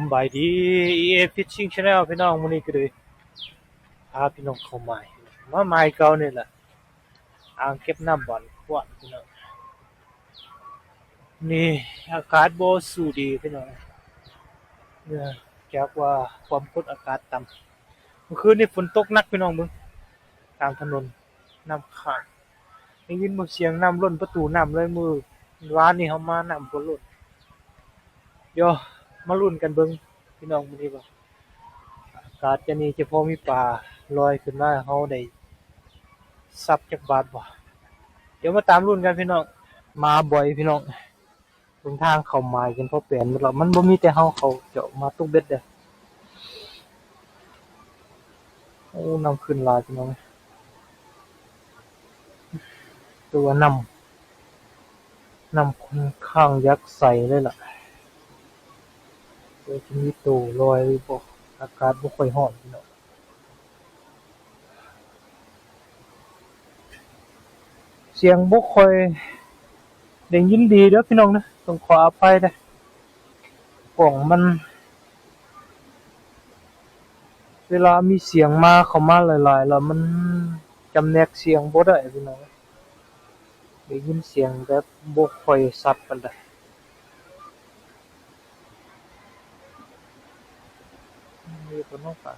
ำบายดี EA Fishing Channel พี่น้องมื้อนี้ก็เลยพาพี่น้องเข้าใหม่มาใหม่เก่าเนี่แหละอ่างเก็บน้ำบ่อนขวดพี่น้องนี่อากาศบสูดีพี่น้องเนี่ยจากว่าความกดอากาศต่ำเมื่อคืนนี้ฝนตกหนักพี่น้องเบิ่งตามถนนน้ำขังได้ยินบ่เสียงน้ำล้นประตูน้ำเลยมือวานนี้เฮามาน้ำฝนล้นเดี๋ยว มาลุ้นกันเบิ่งพี่น้องมื้อนี้ว่าอากาศจะนี่จะพอมีปลาลอยขึ้นมาให้เฮาได้ซับจักบาทบ่เดี๋ยวมาตามลุ้นกันพี่น้องมาบ่อยพี่น้องตรงทางเข้าหมายกันพอเปลี่ยนมดแล้วมันบ่มีแต่เฮาเขาเจาะมาตุกเบ็ดเด้อโอ้น้ำขึ้นลายพี่น้องตัวน้ำน้ำค่อนข้างยักษ์ใสเลยล่ะ เลยวจมีตู้ลอยบ่ อากาศบ่ค่อยร้อนพี่น้องเสียงบ่ค่อยได้ยินดีเด้อพี่น้องนะต้องขออภัยเด้อกล่องมัน เวลามีเสียงมาเข้ามาหลายๆ แล้วมันจำแนกเสียงบ่ได้พี่น้องได้ยินเสียงแบบบ่ค่อยชัดปานใด มีคนนอกป่า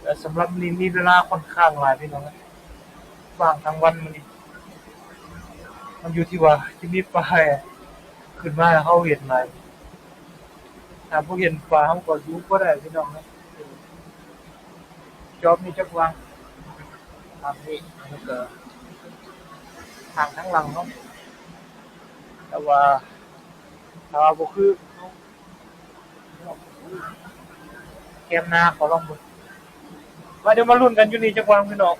แต่สำหรับนี้มีเวลาค่อนข้างหลายพี่น้องนะว่างทั้งวันมันนี่มันอยู่ที่ว่าจะมีปลาขึ้นมาให้เขาเห็นไหม ถ้าพวกเห็นปลาเขาก็ยุก็ได้พี่น้องนะจอบมีจักวางทางนี้แล้วก็ทางทั้งหลังเนาะแต่ว่าถ้าว่าบ่คือเกมหน้าขอลองบิ่งว่าเดี๋ยวมาลุ้นกันอยู่นี่จักวางพี่น้อง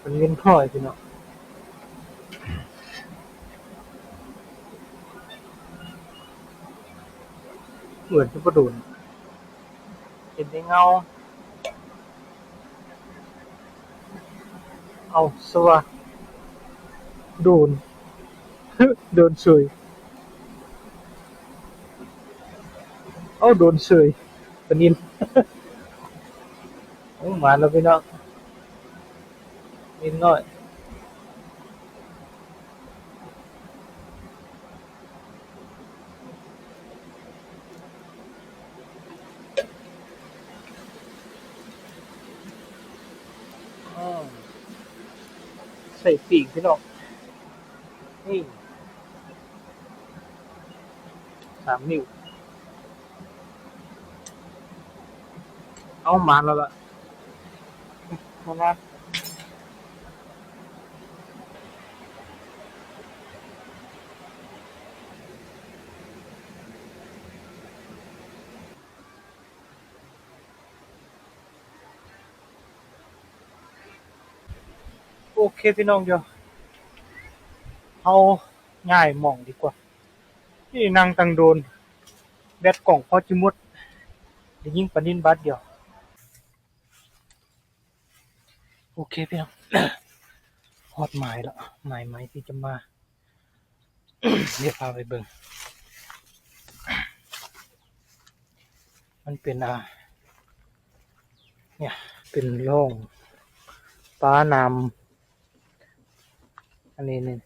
เป็นเงินพ่อพี่น้อง เหมือนที่ประดูนเห็นในเงา เอาสวะโดนโดนเฉยเอาโดนเฉยปนินโอ้มาแล้วพี่น้องนิดหน่อย ส่ปีกพี่น้องนี่สามนิ้ว เอามาแล้วล่ะมาละ โอเคพี่น้องเดี๋ยวเอาง่ายหม่องดีกว่า นี่นั่งตังโดน แบตกล่องพอจิมุดด้ยิงปนินบาทเดียว โอเคพี่น้องฮอดหมายแล้วหมายไหมที่จะมาเดี๋ยวพาไปเบิ่งมันเป็นอ่าเนี่ย เป็นร่องป้านำ อันนี้นี่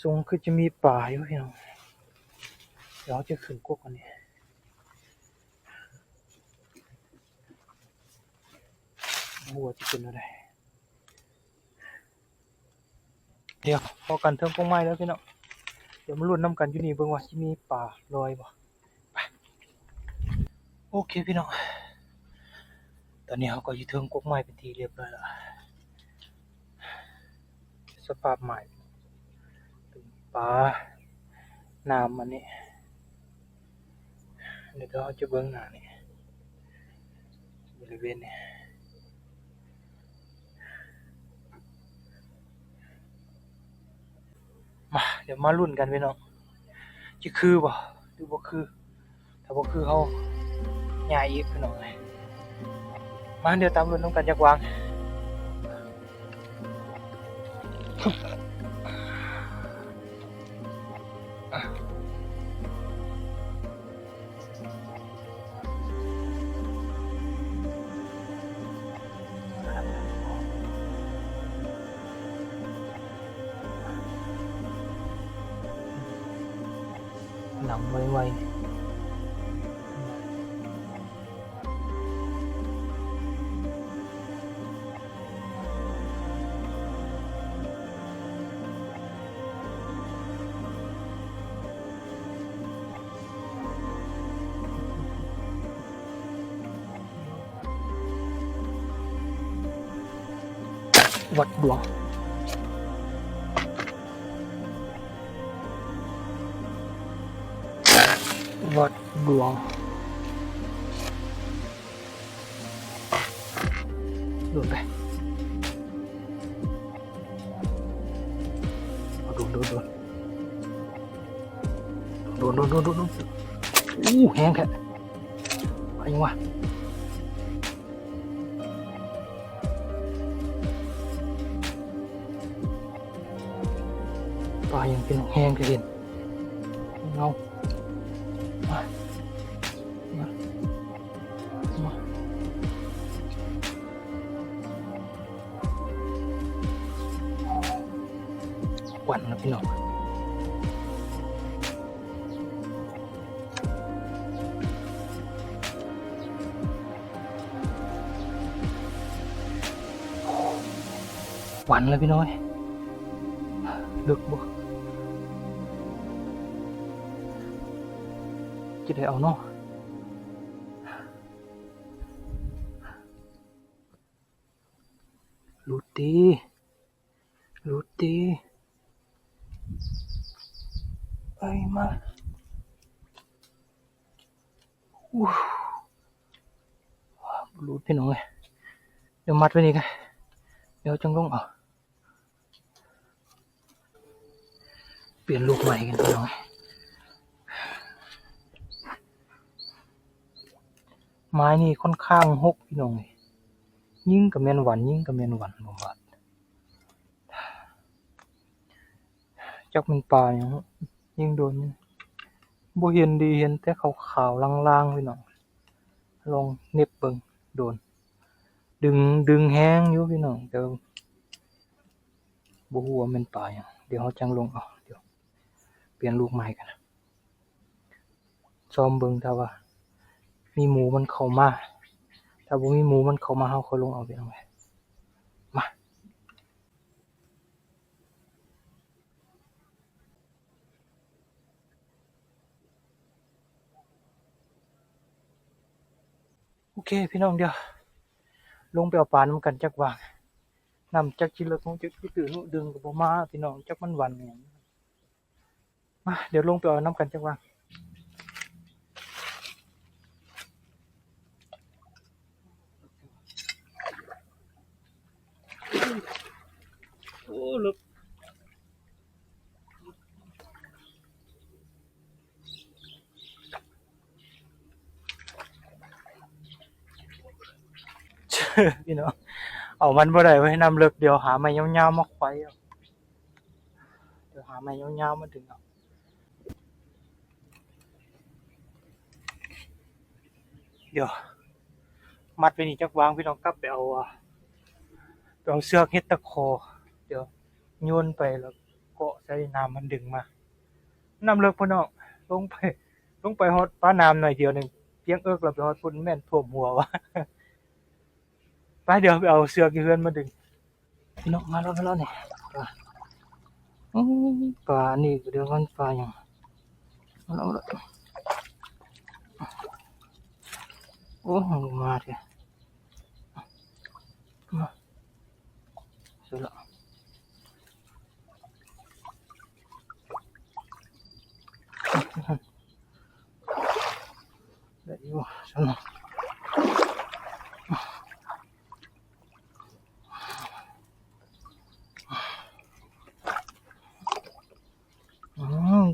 ทรงคือจะมีป่าอยู่พี่น้องเดี๋ยวจะขึ้นกกอันนี้บัวจะเป็นอะไรเดี๋ยวพอกันเทิงกงไม้แล้วพี่น้องเดี๋ยวมาลุ้นน้ำกันอยู่นี่เบิ่งว่าสิมีป่าลอยบ่ไปโอเคพี่น้องตอนนี้เขาก็อยู่เทิงกกไม้เป็นทีเรียบร้อยแล้ว สภาพใหม่ตึงปลาน้ำอันนี้ เดี๋ยวเราจะเบิ้งหน้านี่บริเวณนี้มาเดี๋ยวมาลุ้นกันพี่น้องจะคือบ่หรือบ่คือ ถ้าบ่คือเขาใหญ่อีกพี่น้องเลยมาเดี๋ยวตามลุ้นน้องกันจากวาง lòng quay quay. นังไวๆวัดดวงวัดดวงดูดไปลาอย่างเป็นแห้งกระเด็นเอามามามวันนะพี่น้องหวันเลยพี่น้อยลึกบ่ จะได้เอาเนาะรูดดีรูดดีไปมาอู้รูดพี่น้องเลยเดี๋ยวมัดไว้นี่กันเดี๋ยวจังลงเอาเปลี่ยนลูกใหม่กันพี่น้อง ไม้นี่ค่อนข้างหกพี่น้องเลยยิ่งกับเมนหวันยิ่งกับเมนหวันผมว่าจักมันปลาอย่างยิ่งโดนบ่เห็นดีเห็นแต่ขาวขาวๆล่างๆพี่น้องลองเน็บเบิงโดน ดึงดึงแห้งอยู่พี่น้องแต่ว่าบ่ฮู้ว่ามันปลาอย่างเดี๋ยวเขาจังลงเอาเดี๋ยวเปลี่ยนลูกใหม่กันซ้อมเบิงถ้าว่า มีหมูมันเข้ามา ถ้าบ่มีหมูมันเข้ามาเฮาค่อยลงเอาไปเอาไว้มาโอเคพี่น้องเดี๋ยวลงไปเอาปลาน้ำกันจักวางนำจักจิละทงจักจิตื่นนุดึงกับบ่มาพี่น้องจักมันวันอย่างมาเดี๋ยวลงไปเอาน้ำกันจักวางโอ้ลึก พี่น้องเอามันบ่ได้ไว้นำเลิกเดี๋ยวหาไม้ยาวๆมาไขว้เอาเดี๋ยวหาไม้ยาวๆมาดึงเอาเดี๋ยว มัดไว้นี่จักวางพี่น้องกลับไปเอาไปเอาเสื้อกเฮ็ดตะคอเดี๋ยวโยนไปแล้วเกาะใส่น้ำมันดึงมานำเลิกพี่น้องลงไปลงไปฮอดป้าน้ำหน่อยเดียวหนึงเพียงเอิกแล้วไปฮอดพุ่นแม่นท่วมหัววะ ไปเดี๋ยวไปเอาเสือกีเฮือนมาดึงพี่น้องมาแล้วมาแล้วเนี่ยปลานี่เดี๋ยวมันปลาอย่างมาแล้วแล้วโอ้ลงมาเถอะมาเสร็จแล้วได้อยู่สนุก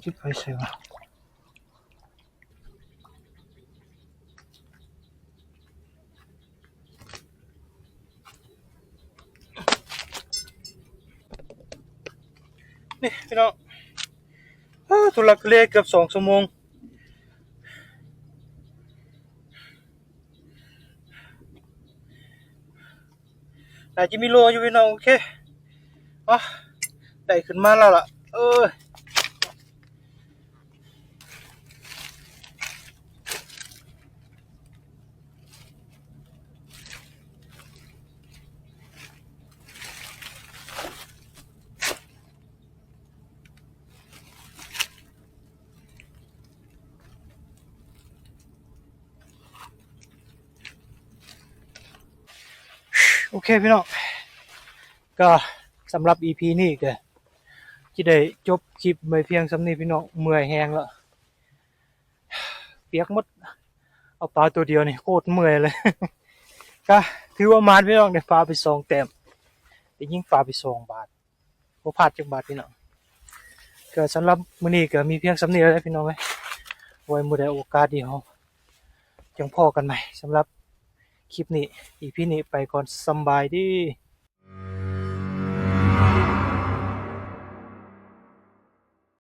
จะไปใส่วะนี่พี่น้องทุลักทุเลเกือบสองชั่วโมง น่าจะมีโลอยู่พี่น้องโอเค อ๋อ ได้ขึ้นมาแล้วล่ะ เออ โอเคพี่น้องก็สำหรับ EP นี้ก็ที่ได้จบคลิปไปเพียงสำนี้พี่น้องเมื่อยแหงแล้วเปียกหมดเอาปลาตัวเดียวนี่โคตรเมื่อยเลย ก็ถือว่ามานพี่น้องได้ปลาไปสองแต้มได้ยิ่งปลาไปสองบาทบ่พลาดจักบาทพี่น้องก็สำหรับมื้อนี้ก็มีเพียงสำนี้แล้วพี่น้องเว้ยไว้มื้อใดโอกาสดีเฮาจังพอกันใหม่สำหรับ คลิปนี้อีพีนี้ไปก่อนสบายดี